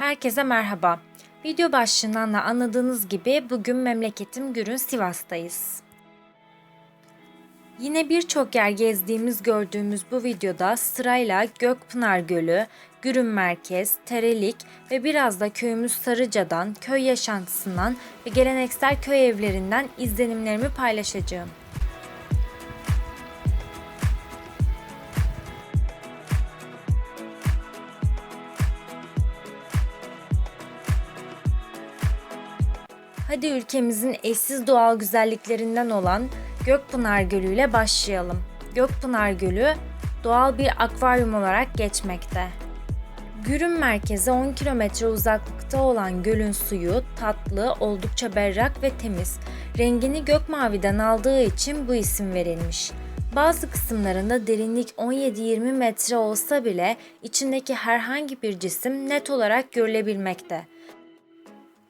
Herkese merhaba. Video başlığından da anladığınız gibi bugün memleketim Gürün Sivas'tayız. Yine birçok yer gezdiğimiz gördüğümüz bu videoda sırayla Gökpınar Gölü, Gürün Merkez, Terelik ve biraz da köyümüz Sarıca'dan, köy yaşantısından ve geleneksel köy evlerinden izlenimlerimi paylaşacağım. Hadi ülkemizin eşsiz doğal güzelliklerinden olan Gökpınar Gölü ile başlayalım. Gökpınar Gölü doğal bir akvaryum olarak geçmekte. Gürün merkeze 10 kilometre uzaklıkta olan gölün suyu tatlı, oldukça berrak ve temiz. Rengini gök maviden aldığı için bu isim verilmiş. Bazı kısımlarında derinlik 17-20 metre olsa bile içindeki herhangi bir cisim net olarak görülebilmekte.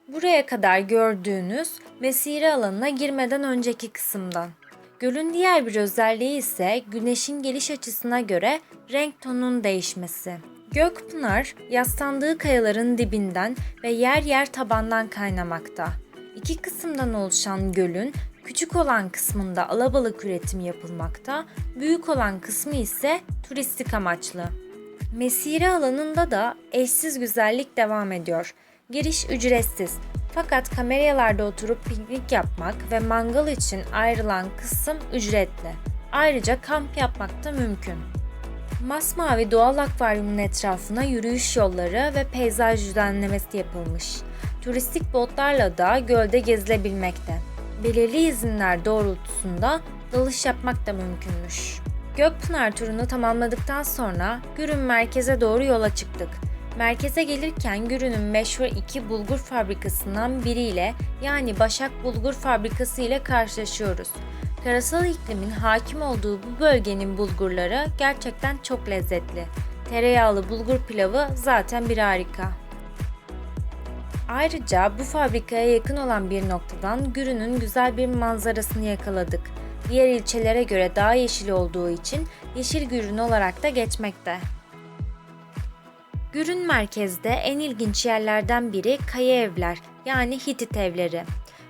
Buraya kadar gördüğünüz mesire alanına girmeden önceki kısımdan. Gölün diğer bir özelliği ise güneşin geliş açısına göre renk tonunun değişmesi. Gökpınar yaslandığı kayaların dibinden ve yer yer tabandan kaynamakta. İki kısımdan oluşan gölün küçük olan kısmında alabalık üretimi yapılmakta, büyük olan kısmı ise turistik amaçlı. Mesire alanında da eşsiz güzellik devam ediyor. Giriş ücretsiz. Fakat kamelyalarda oturup piknik yapmak ve mangal için ayrılan kısım ücretli. Ayrıca kamp yapmak da mümkün. Masmavi doğal akvaryumun etrafına yürüyüş yolları ve peyzaj düzenlemesi yapılmış. Turistik botlarla da gölde gezilebilmekte. Belirli izinler doğrultusunda dalış yapmak da mümkünmüş. Gökpınar turunu tamamladıktan sonra Gürün merkeze doğru yola çıktık. Merkeze gelirken Gürün'ün meşhur iki bulgur fabrikasından biriyle yani Başak Bulgur Fabrikası ile karşılaşıyoruz. Karasal iklimin hakim olduğu bu bölgenin bulgurları gerçekten çok lezzetli. Tereyağlı bulgur pilavı zaten bir harika. Ayrıca bu fabrikaya yakın olan bir noktadan Gürün'ün güzel bir manzarasını yakaladık. Diğer ilçelere göre daha yeşil olduğu için Yeşil Gürün olarak da geçmekte. Gürün merkezde en ilginç yerlerden biri kaya evler yani Hitit evleri.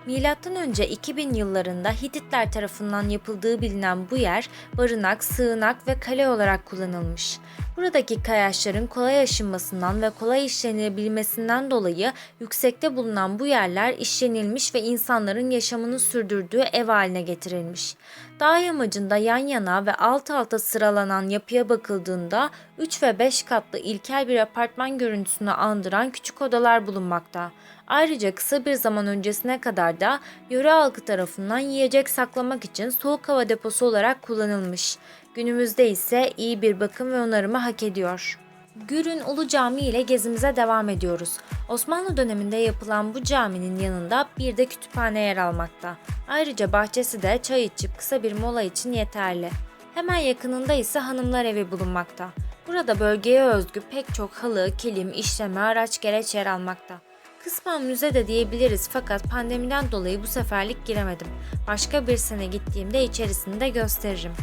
Milattan önce 2000 yıllarında Hititler tarafından yapıldığı bilinen bu yer barınak, sığınak ve kale olarak kullanılmış. Buradaki kayaçların kolay aşınmasından ve kolay işlenebilmesinden dolayı yüksekte bulunan bu yerler işlenilmiş ve insanların yaşamını sürdürdüğü ev haline getirilmiş. Dağ yamacında yan yana ve alt alta sıralanan yapıya bakıldığında 3 ve 5 katlı ilkel bir apartman görüntüsünü andıran küçük odalar bulunmakta. Ayrıca kısa bir zaman öncesine kadar da yöre halkı tarafından yiyecek saklamak için soğuk hava deposu olarak kullanılmış. Günümüzde ise iyi bir bakım ve onarımı hak ediyor. Gürün Ulu Cami ile gezimize devam ediyoruz. Osmanlı döneminde yapılan bu caminin yanında bir de kütüphane yer almakta. Ayrıca bahçesi de çay içip kısa bir mola için yeterli. Hemen yakınında ise hanımlar evi bulunmakta. Burada bölgeye özgü pek çok halı, kilim, işleme, araç gereç yer almakta. Kısmen müze de diyebiliriz fakat pandemiden dolayı bu seferlik giremedim. Başka bir sene gittiğimde içerisini de gösteririm.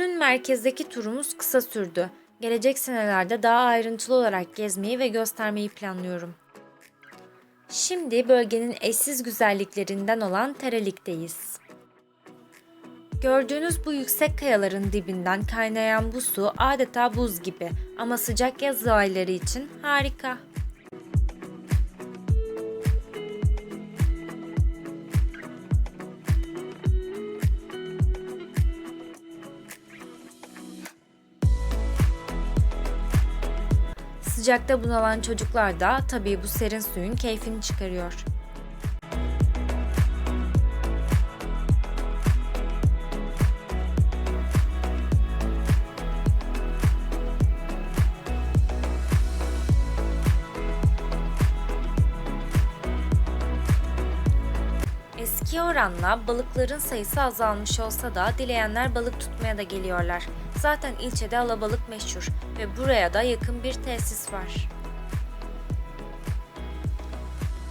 Gürün merkezdeki turumuz kısa sürdü. Gelecek senelerde daha ayrıntılı olarak gezmeyi ve göstermeyi planlıyorum. Şimdi bölgenin eşsiz güzelliklerinden olan Terelik'teyiz. Gördüğünüz bu yüksek kayaların dibinden kaynayan bu su adeta buz gibi ama sıcak yaz ayları için harika. Sıcakta bunalan çocuklar da tabii bu serin suyun keyfini çıkarıyor. Eski oranla balıkların sayısı azalmış olsa da dileyenler balık tutmaya da geliyorlar. Zaten ilçede alabalık meşhur ve buraya da yakın bir tesis var.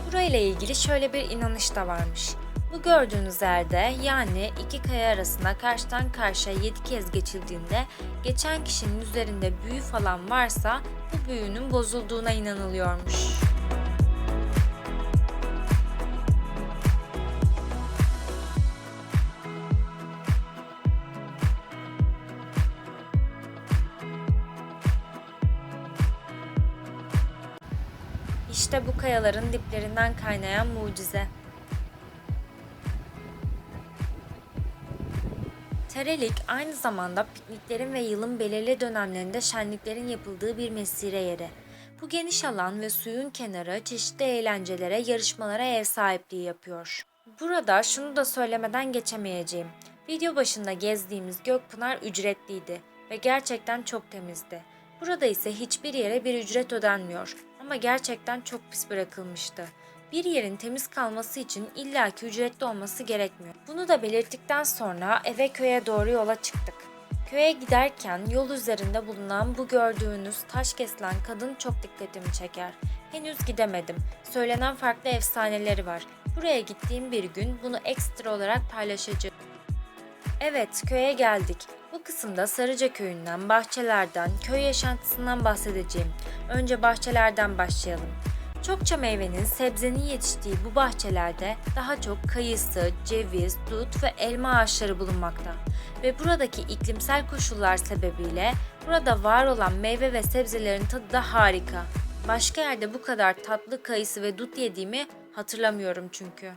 Burayla ilgili şöyle bir inanış da varmış. Bu gördüğünüz yerde yani iki kaya arasında karşıdan karşıya 7 kez geçildiğinde geçen kişinin üzerinde büyü falan varsa bu büyünün bozulduğuna inanılıyormuş. İşte bu kayaların diplerinden kaynayan mucize. Terelik aynı zamanda pikniklerin ve yılın belirli dönemlerinde şenliklerin yapıldığı bir mesire yeri. Bu geniş alan ve suyun kenarı çeşitli eğlencelere, yarışmalara ev sahipliği yapıyor. Burada şunu da söylemeden geçemeyeceğim. Video başında gezdiğimiz Gökpınar ücretliydi ve gerçekten çok temizdi. Burada ise hiçbir yere bir ücret ödenmiyor ama gerçekten çok pis bırakılmıştı. Bir yerin temiz kalması için illaki ücretli olması gerekmiyor. Bunu da belirttikten sonra eve köye doğru yola çıktık. Köye giderken yol üzerinde bulunan bu gördüğünüz taş kesilen kadın çok dikkatimi çeker. Henüz gidemedim. Söylenen farklı efsaneleri var. Buraya gittiğim bir gün bunu ekstra olarak paylaşacağım. Evet, köye geldik. Kısımda Sarıca köyünden, bahçelerden, köy yaşantısından bahsedeceğim. Önce bahçelerden başlayalım. Çokça meyvenin, sebzenin yetiştiği bu bahçelerde daha çok kayısı, ceviz, dut ve elma ağaçları bulunmakta. Ve buradaki iklimsel koşullar sebebiyle burada var olan meyve ve sebzelerin tadı da harika. Başka yerde bu kadar tatlı kayısı ve dut yediğimi hatırlamıyorum çünkü.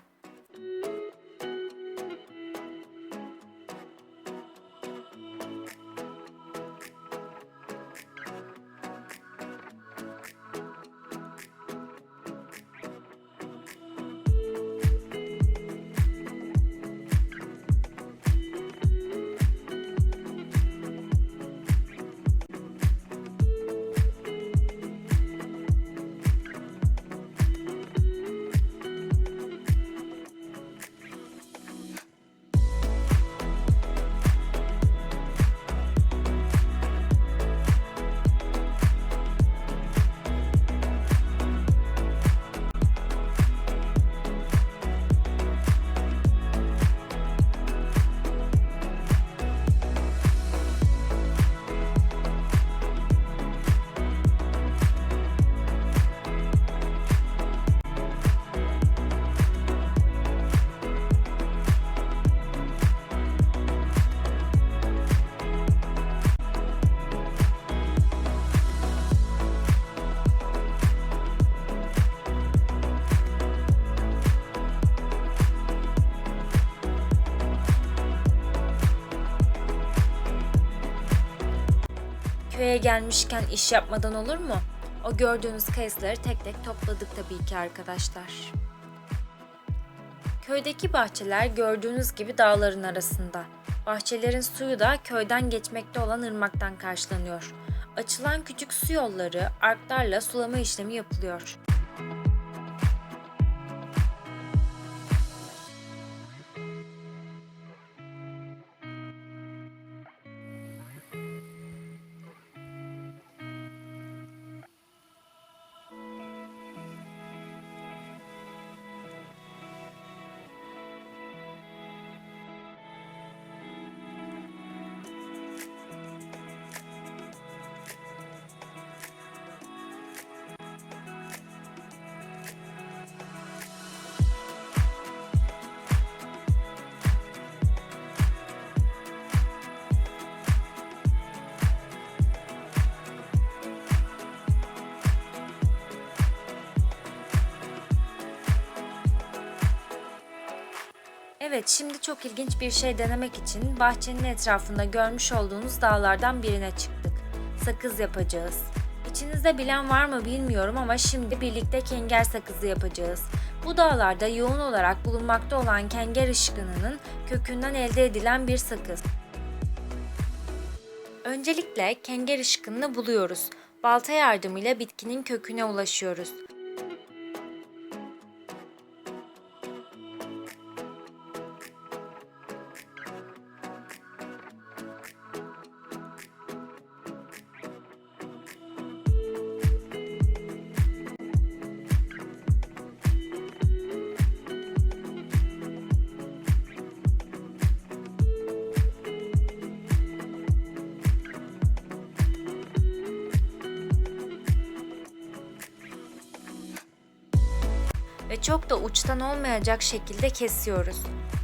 Köye gelmişken iş yapmadan olur mu? O gördüğünüz kayısıları tek tek topladık tabii ki arkadaşlar. Köydeki bahçeler gördüğünüz gibi dağların arasında. Bahçelerin suyu da köyden geçmekte olan ırmaktan karşılanıyor. Açılan küçük su yolları arklarla sulama işlemi yapılıyor. Evet, şimdi çok ilginç bir şey denemek için bahçenin etrafında görmüş olduğunuz dağlardan birine çıktık. Sakız yapacağız. İçinizde bilen var mı bilmiyorum ama şimdi birlikte kenger sakızı yapacağız. Bu dağlarda yoğun olarak bulunmakta olan kenger ışkınının kökünden elde edilen bir sakız. Öncelikle kenger ışkınını buluyoruz. Balta yardımıyla bitkinin köküne ulaşıyoruz. Çok da uçtan olmayacak şekilde kesiyoruz.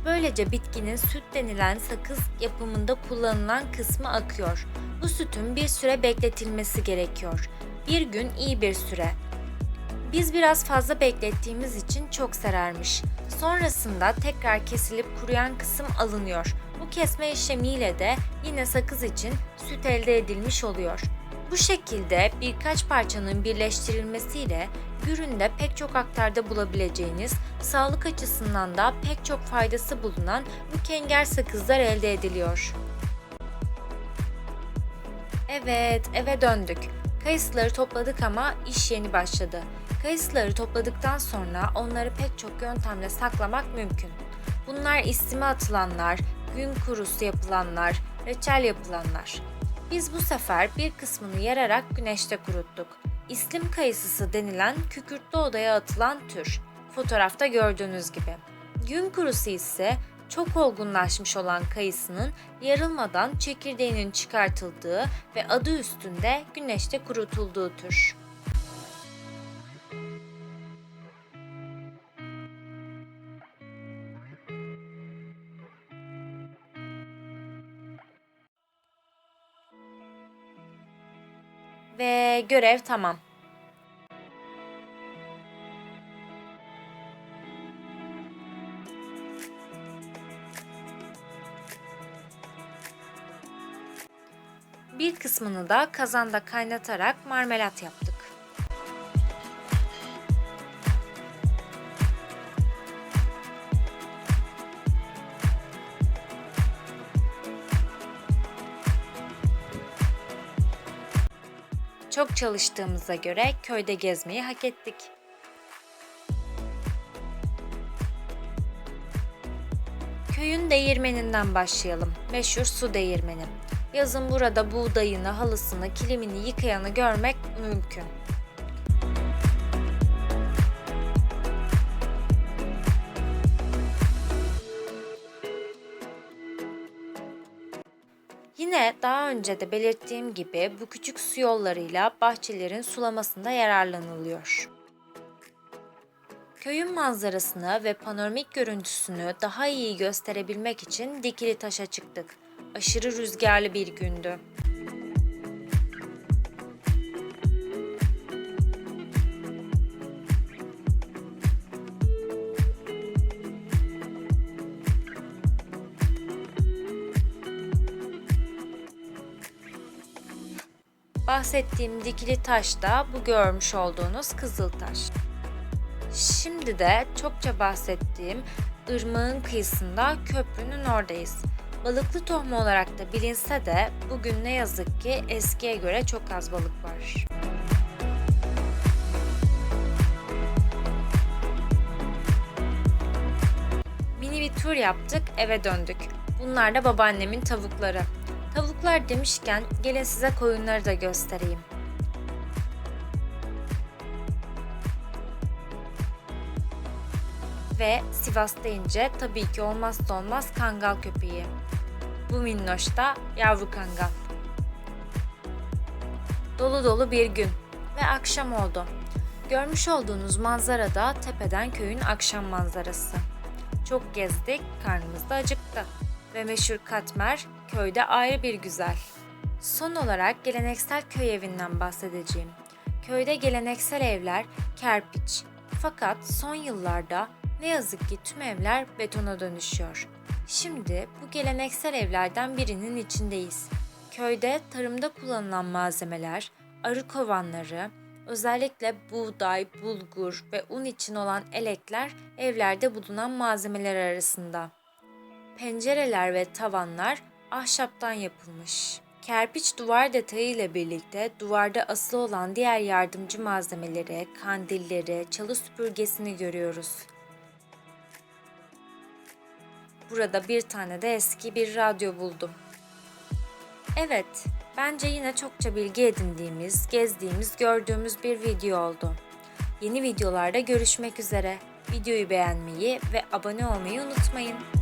Böylece bitkinin süt denilen sakız yapımında kullanılan kısmı akıyor. Bu sütün bir süre bekletilmesi gerekiyor. Bir gün iyi bir süre. Biz biraz fazla beklettiğimiz için çok sararmış. Sonrasında tekrar kesilip kuruyan kısım alınıyor. Bu kesme işlemiyle de yine sakız için süt elde edilmiş oluyor. Bu şekilde birkaç parçanın birleştirilmesiyle üründe pek çok aktarda bulabileceğiniz, sağlık açısından da pek çok faydası bulunan bu kenger sakızlar elde ediliyor. Evet, eve döndük. Kayısıları topladık ama iş yeni başladı. Kayısıları topladıktan sonra onları pek çok yöntemle saklamak mümkün. Bunlar istime atılanlar, gün kurusu yapılanlar, reçel yapılanlar. Biz bu sefer bir kısmını yararak güneşte kuruttuk. İslim kayısısı denilen kükürtlü odaya atılan tür. Fotoğrafta gördüğünüz gibi. Gün kurusu ise çok olgunlaşmış olan kayısının yarılmadan çekirdeğinin çıkartıldığı ve adı üstünde güneşte kurutulduğu tür. Ve görev tamam. Bir kısmını da kazanda kaynatarak marmelat yaptık. Çalıştığımıza göre köyde gezmeyi hak ettik. Köyün değirmeninden başlayalım. Meşhur su değirmeni. Yazın burada buğdayını, halısını, kilimini yıkayanı görmek mümkün. Yine daha önce de belirttiğim gibi bu küçük su yollarıyla bahçelerin sulamasında yararlanılıyor. Köyün manzarasını ve panoramik görüntüsünü daha iyi gösterebilmek için dikili taşa çıktık. Aşırı rüzgarlı bir gündü. Bahsettiğim dikili taş da bu görmüş olduğunuz kızıltaş. Şimdi de çokça bahsettiğim ırmağın kıyısında köprünün oradayız. Balıklı tohum olarak da bilinse de bugün ne yazık ki eskiye göre çok az balık var. Mini bir tur yaptık, eve döndük. Bunlar da babaannemin tavukları. Tavuklar demişken gelin size koyunları da göstereyim. Ve Sivas deyince tabii ki olmazsa olmaz kangal köpeği. Bu minnoş da yavru kangal. Dolu dolu bir gün ve akşam oldu. Görmüş olduğunuz manzara da tepeden köyün akşam manzarası. Çok gezdik, karnımız da acıktı ve meşhur katmer köyde ayrı bir güzel. Son olarak geleneksel köy evinden bahsedeceğim. Köyde geleneksel evler kerpiç. Fakat son yıllarda ne yazık ki tüm evler betona dönüşüyor. Şimdi bu geleneksel evlerden birinin içindeyiz. Köyde tarımda kullanılan malzemeler, arı kovanları, özellikle buğday, bulgur ve un için olan elekler evlerde bulunan malzemeler arasında. Pencereler ve tavanlar ahşaptan yapılmış. Kerpiç duvar detayı ile birlikte duvarda asılı olan diğer yardımcı malzemeleri, kandilleri, çalı süpürgesini görüyoruz. Burada bir tane de eski bir radyo buldum. Evet, bence yine çokça bilgi edindiğimiz, gezdiğimiz, gördüğümüz bir video oldu. Yeni videolarda görüşmek üzere. Videoyu beğenmeyi ve abone olmayı unutmayın.